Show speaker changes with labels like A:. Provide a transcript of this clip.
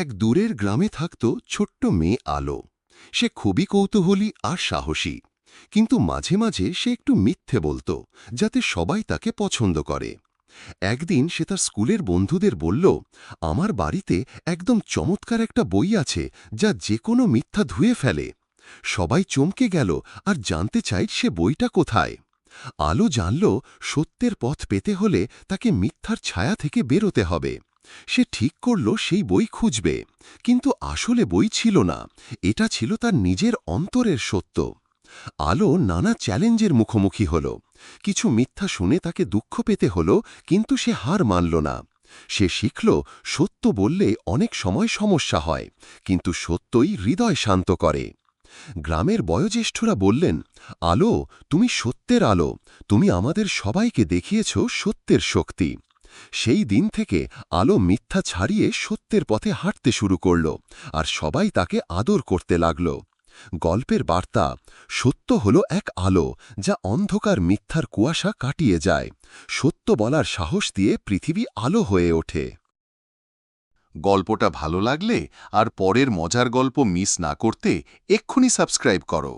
A: এক দূরের গ্রামে থাকত ছোট্ট মেয়ে আলো। সে খুবই কৌতূহলী আর সাহসী। কিন্তু মাঝে মাঝে সে একটু মিথ্যে বলত, যাতে সবাই তাকে পছন্দ করে। একদিন সে তার স্কুলের বন্ধুদের বলল, আমার বাড়িতে একদম চমৎকার একটা বই আছে, যা যে কোনো মিথ্যা ধুয়ে ফেলে। সবাই চমকে গেল আর জানতে চাই সে বইটা কোথায়। আলো জানল, সত্যের পথ পেতে হলে তাকে মিথ্যার ছায়া থেকে বেরোতে হবে। সে ঠিক করল সেই বই খুঁজবে, কিন্তু আসলে বই ছিল না, এটা ছিল তার নিজের অন্তরের সত্য। আলো নানা চ্যালেঞ্জের মুখোমুখি হল, কিছু মিথ্যা শুনে তাকে দুঃখ পেতে হল, কিন্তু সে হার মানল না। সে শিখল, সত্য বললে অনেক সময় সমস্যা হয়, কিন্তু সত্যই হৃদয় শান্ত করে। গ্রামের বয়োজ্যেষ্ঠরা বললেন, আলো, তুমি সত্যের আলো, তুমি আমাদের সবাইকে দেখিয়েছ সত্যের শক্তি। সেই দিন থেকে আলো মিথ্যা ছাড়িয়ে সত্যের পথে হাঁটতে শুরু করল আর সবাই তাকে আদর করতে লাগল। গল্পের বার্তা, সত্য হল এক আলো যা অন্ধকার মিথ্যার কুয়াশা কাটিয়ে যায়। সত্য বলার সাহস দিয়ে পৃথিবী আলো হয়ে ওঠে।
B: গল্পটা ভালো লাগলে আর পরের মজার গল্প মিস না করতে এক্ষুনি সাবস্ক্রাইব করো।